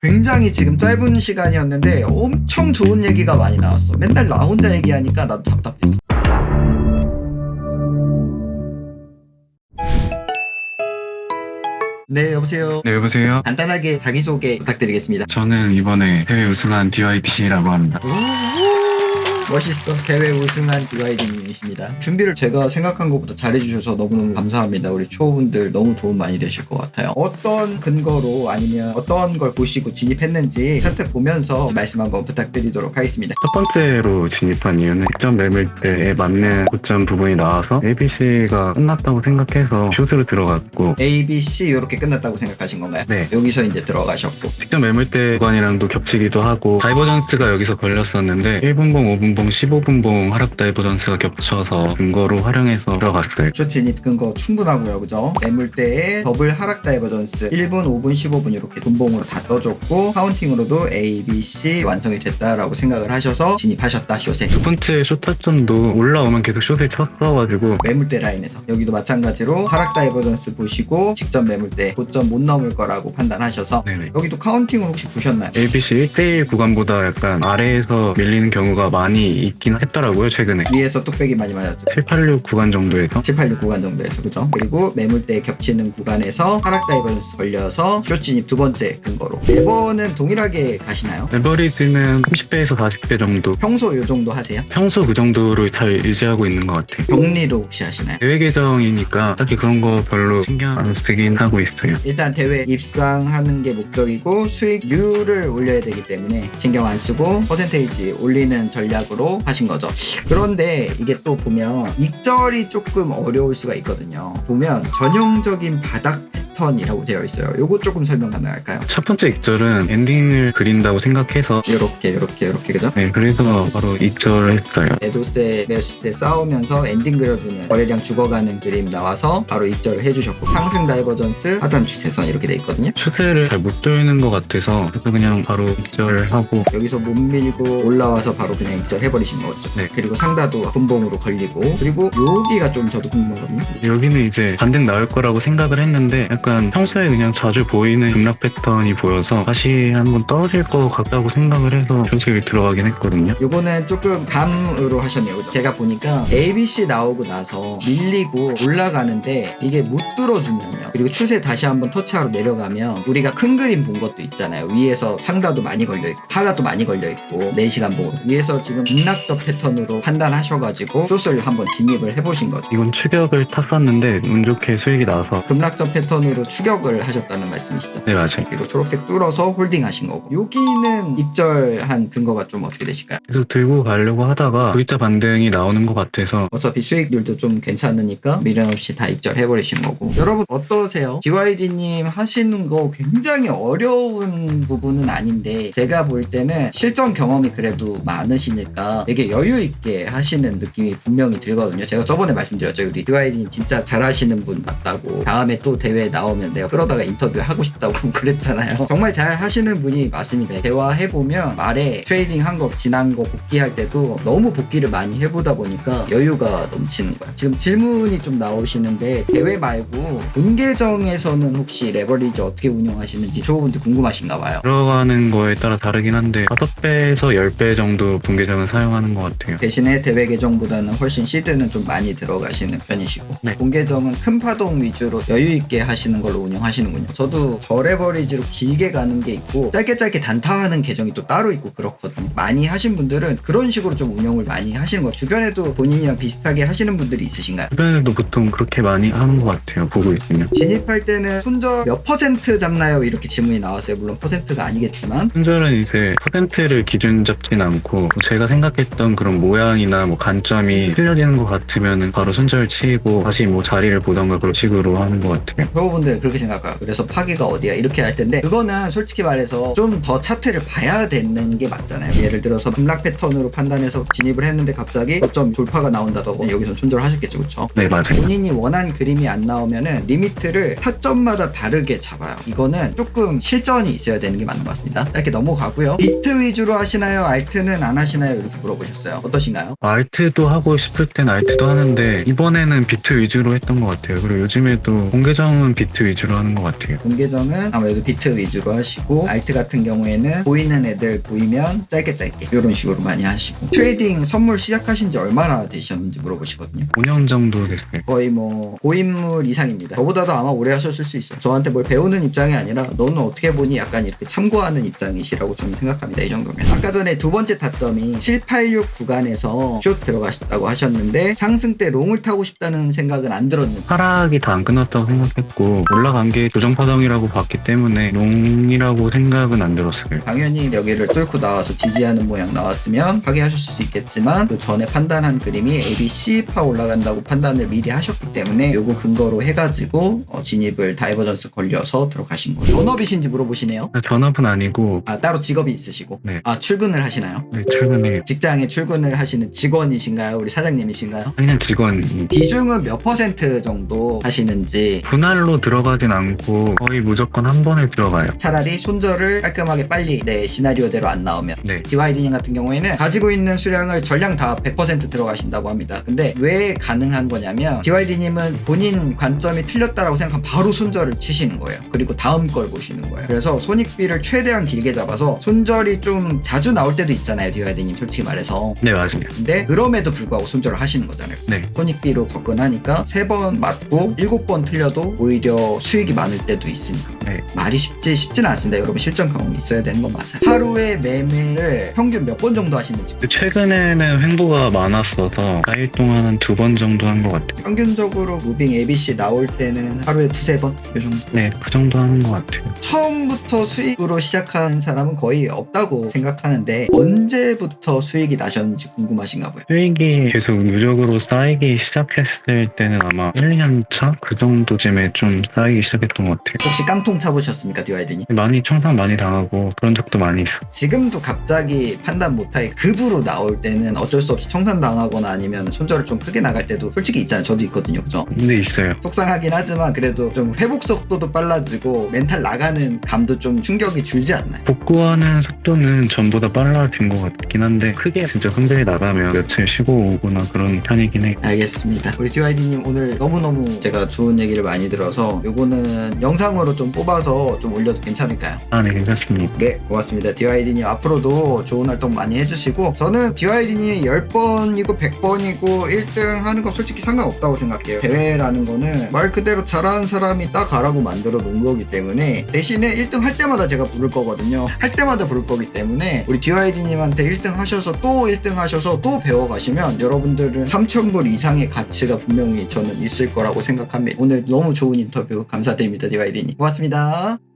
굉장히 지금 짧은 시간이었는데 엄청 좋은 얘기가 많이 나왔어. 맨날 나 혼자 얘기하니까 나도 답답했어. 네, 여보세요. 네, 여보세요? 간단하게 자기소개 부탁드리겠습니다. 저는 이번에 해외 우승한 DYD라고 합니다. 멋있어. 대회 우승한 BYD님이십니다. 준비를 제가 생각한 것보다 잘해주셔서 너무너무 감사합니다. 우리 초보분들 너무 도움 많이 되실 것 같아요. 어떤 근거로 아니면 어떤 걸 보시고 진입했는지 선택 보면서 말씀 한번 부탁드리도록 하겠습니다. 첫 번째로 진입한 이유는 시점 매물대에 맞는 고점 부분이 나와서 ABC가 끝났다고 생각해서 숏으로 들어갔고 A, B, C 이렇게 끝났다고 생각하신 건가요? 네. 여기서 이제 들어가셨고 시점 매물대 구간이랑도 겹치기도 하고 다이버전스가 여기서 걸렸었는데 1분봉, 5분봉, 15분봉 하락 다이버전스가 겹쳐서 근거로 활용해서 들어갔어요. 숏 진입 근거 충분하고요. 그죠? 매물대에 더블 하락 다이버전스 1분, 5분, 15분 이렇게 분봉으로 다 떠줬고 카운팅으로도 A, B, C 완성이 됐다라고 생각을 하셔서 진입하셨다 숏에 두 번째 숏 타점도 올라오면 계속 숏을 쳤어가지고 매물대 라인에서 여기도 마찬가지로 하락 다이버전스 보시고 직전 매물대 고점 못 넘을 거라고 판단하셔서 네네. 여기도 카운팅으로 혹시 보셨나요? ABC 1대1 구간보다 약간 아래에서 밀리는 경우가 많이 있긴 했더라고요, 최근에. 위에서 뚝배기 많이 맞았죠. 7, 8, 6 구간 정도에서 7, 8, 6 구간 정도에서 그죠? 그리고 매물대 겹치는 구간에서 하락 다이버전스 걸려서 숏 진입 두 번째 근거로 매번은 동일하게 가시나요? 레버리지는 30배에서 40배 정도 평소 요 정도 하세요? 평소 그 정도를 잘 유지하고 있는 것 같아요 격리로 혹시 하시나요? 대회 계정이니까 딱히 그런 거 별로 신경 안 쓰긴 하고 있어요 일단 대회 입상하는 게 목적이고 수익률을 올려야 되기 때문에 신경 안 쓰고 퍼센테이지 올리는 전략으로 하신 거죠. 그런데 이게 또 보면 익절이 조금 어려울 수가 있거든요. 보면 전형적인 바닥 패턴이라고 되어 있어요. 요거 조금 설명 가능할까요? 첫 번째 익절은 엔딩을 그린다고 생각해서 요렇게 요렇게 요렇게 그죠? 네 그래서 바로 익절을 했어요 매도세 매수세 싸우면서 엔딩 그려주는 거래량 죽어가는 그림 나와서 바로 익절을 해주셨고 상승 다이버전스 하단 추세선 이렇게 돼 있거든요. 추세를 잘못 돌리는 것 같아서 그래서 그냥 바로 익절을 하고 여기서 못 밀고 올라와서 바로 그냥 익절 해버리신 거죠. 네. 그리고 상다도 분봉으로 걸리고 그리고 여기가 좀 저도 궁금하거든요. 여기는 이제 반등 나올 거라고 생각을 했는데 약간 평소에 그냥 자주 보이는 급락 패턴이 보여서 다시 한번 떨어질 것 같다고 생각을 해서 조직을 들어가긴 했거든요 요거는 조금 감으로 하셨네요. 제가 보니까 ABC 나오고 나서 밀리고 올라가는데 이게 못 뚫어주면요. 그리고 추세 다시 한번 터치하러 내려가면 우리가 큰 그림 본 것도 있잖아요. 위에서 상다도 많이 걸려있고 하다도 많이 걸려있고 4시간 봉으로 위에서 지금 등락적 패턴으로 판단하셔가지고 숏을 한번 진입을 해보신 거죠. 이건 추격을 탔었는데 운 좋게 수익이 나서 급락적 패턴으로 추격을 하셨다는 말씀이시죠? 네 맞아요 그리고 초록색 뚫어서 홀딩 하신 거고 여기는 익절한 근거가 좀 어떻게 되실까요? 계속 들고 가려고 하다가 V자 반등이 나오는 것 같아서 어차피 수익률도 좀 괜찮으니까 미련 없이 다 익절해버리신 거고 여러분 어떠세요? DYD님 하시는 거 굉장히 어려운 부분은 아닌데 제가 볼 때는 실전 경험이 그래도 많으시니까 되게 여유 있게 하시는 느낌이 분명히 들거든요 제가 저번에 말씀드렸죠 우리 DYD님 진짜 잘하시는 분 맞다고 다음에 또 대회에 나 오면 내가 끌어다가 인터뷰 하고 싶다고 그랬잖아요. 정말 잘 하시는 분이 맞습니다. 대화해보면 말에 트레이딩 한 거 지난 거 복귀할 때도 너무 복귀를 많이 해보다 보니까 여유가 넘치는 거야. 지금 질문이 좀 나오시는데 대회 말고 본계정에서는 혹시 레버리지 어떻게 운영하시는지 초보분들 궁금하신가 봐요. 들어가는 거에 따라 다르긴 한데 5배에서 10배 정도 분계장을 사용하는 것 같아요. 대신에 대회 계정보다는 훨씬 시드는 좀 많이 들어가시는 편이시고 네. 본 계정은 큰 파동 위주로 여유 있게 하 시는 걸로 운영하시는군요. 저도 저레버리지로 길게 가는 게 있고 짧게 짧게 단타하는 계정이 또 따로 있고 그렇거든요. 많이 하신 분들은 그런 식으로 좀 운영을 많이 하시는 거. 주변에도 본인이랑 비슷하게 하시는 분들이 있으신가요? 주변에도 보통 그렇게 많이 하는 것 같아요 보고 있으면 진입할 때는 손절 몇 퍼센트 잡나요? 이렇게 질문이 나왔어요. 물론 퍼센트가 아니겠지만 손절은 이제 퍼센트를 기준 잡진 않고 제가 생각했던 그런 모양이나 뭐 관점이 틀려지는 것 같으면 바로 손절 치고 다시 뭐 자리를 보던가 그런 식으로 하는 것 같아요 회원분들 그렇게 생각해요. 그래서 파기가 어디야 이렇게 할 텐데 그거는 솔직히 말해서 좀 더 차트를 봐야 되는 게 맞잖아요. 예를 들어서 급락 패턴으로 판단해서 진입을 했는데 갑자기 고점 돌파가 나온다더고 여기서 손절하셨겠죠, 그렇죠? 네 맞아요 본인이 원한 그림이 안 나오면은 리미트를 타점마다 다르게 잡아요. 이거는 조금 실전이 있어야 되는 게 맞는 것 같습니다. 짧게 넘어가고요. 비트 위주로 하시나요? 알트는 안 하시나요? 이렇게 물어보셨어요. 어떠신가요? 알트도 하고 싶을 땐 알트도 하는데 이번에는 비트 위주로 했던 것 같아요 그리고 요즘에도 공개정은 비트 비트 위주로 하는 것 같아요. 공계정은 아무래도 비트 위주로 하시고 알트 같은 경우에는 보이는 애들 보이면 짧게 짧게 이런 식으로 많이 하시고. 트레이딩 선물 시작하신 지 얼마나 되셨는지 물어보시거든요. 5년 정도 됐어요. 거의 뭐 고인물 이상입니다. 저보다도 아마 오래 하셨을 수 있어요. 저한테 뭘 배우는 입장이 아니라 너는 어떻게 보니 약간 이렇게 참고하는 입장이시라고 저는 생각합니다. 이 정도면. 아까 전에 두 번째 타점이 786 구간에서 숏 들어가셨다고 하셨는데 상승 때 롱을 타고 싶다는 생각은 안 들었는데. 하락이 다 안 끝났다고 생각했고 올라간 게 조정파동이라고 봤기 때문에 롱이라고 생각은 안 들었어요. 당연히 여기를 뚫고 나와서 지지하는 모양 나왔으면 파괴하셨을 수 있겠지만 그 전에 판단한 그림이 ABC 파 올라간다고 판단을 미리 하셨기 때문에 요거 근거로 해가지고 어, 진입을 다이버전스 걸려서 들어가신 거예요. 전업이신지 물어보시네요. 전업은 아니고 아 따로 직업이 있으시고 네. 아 출근을 하시나요? 네, 최근에 직장에 출근을 하시는 직원이신가요? 우리 사장님이신가요? 그냥 직원이 비중은 몇 퍼센트 정도 하시는지 분할로 들어가진 않고 거의 무조건 한 번에 들어가요. 차라리 손절을 깔끔하게 빨리 내 시나리오대로 안 나오면 네. DYD님 같은 경우에는 가지고 있는 수량을 전량 다 100% 들어가신다고 합니다. 근데 왜 가능한 거냐면 DYD님은 본인 관점이 틀렸다라고 생각하면 바로 손절을 치시는 거예요. 그리고 다음 걸 보시는 거예요. 그래서 손익비를 최대한 길게 잡아서 손절이 좀 자주 나올 때도 있잖아요. DYD님 솔직히 말해서. 네, 맞아요. 근데 그럼에도 불구하고 손절을 하시는 거잖아요. 네. 손익비로 접근하니까 세 번 맞고 일곱 번 틀려도 오히려 수익이 많을 때도 있으니까 네. 말이 쉽지 쉽지는 않습니다. 여러분 실전 경험이 있어야 되는 건 맞아요. 하루에 매매를 평균 몇 번 정도 하시는지 최근에는 횡보가 많았어서 4일 동안 한 두 번 정도 한 것 같아요. 평균적으로 무빙 ABC 나올 때는 하루에 두세 번? 이 정도. 네, 그 정도 하는 것 같아요. 처음부터 수익으로 시작한 사람은 거의 없다고 생각하는데 언제부터 수익이 나셨는지 궁금하신가 봐요. 수익이 계속 누적으로 쌓이기 시작했을 때는 아마 1, 2년 차? 그 정도쯤에 좀 쌓이기 시작했던 것 같아요. 혹시 깡통 차보셨습니까, 디와이드님? 많이 청산 많이 당하고 그런 적도 많이 있어. 지금도 갑자기 판단 못하게 급으로 나올 때는 어쩔 수 없이 청산 당하거나 아니면 손절을 좀 크게 나갈 때도 솔직히 있잖아요. 저도 있거든요. 그죠? 근데 있어요. 속상하긴 하지만 그래도 좀 회복 속도도 빨라지고 멘탈 나가는 감도 좀 충격이 줄지 않나요? 복구하는 속도는 전보다 빨라진 것 같긴 한데 크게 진짜 흔들이 나가면 며칠 쉬고 오거나 그런 편이긴 해. 알겠습니다. 우리 DYD님 오늘 너무너무 제가 좋은 얘기를 많이 들어서 요거는 영상으로 좀 뽑아서 좀 올려도 괜찮을까요? 아, 네, 괜찮습니다. 네, 고맙습니다. DYD님 앞으로도 좋은 활동 많이 해주시고 저는 DYD님이 10번이고 100번이고 1등 하는 건 솔직히 상관없다고 생각해요. 대회라는 거는 말 그대로 잘하는 사람이 따가라고 만들어 놓은 거기 때문에 대신에 1등 할 때마다 제가 부를 거거든요. 할 때마다 부를 거기 때문에 우리 DYD님한테 1등 하셔서 또 1등 하셔서 또 배워가시면 여러분들은 3,000불 이상의 가치가 분명히 저는 있을 거라고 생각합니다. 오늘 너무 좋은 인터뷰 감사드립니다. DYD님. 고맙습니다.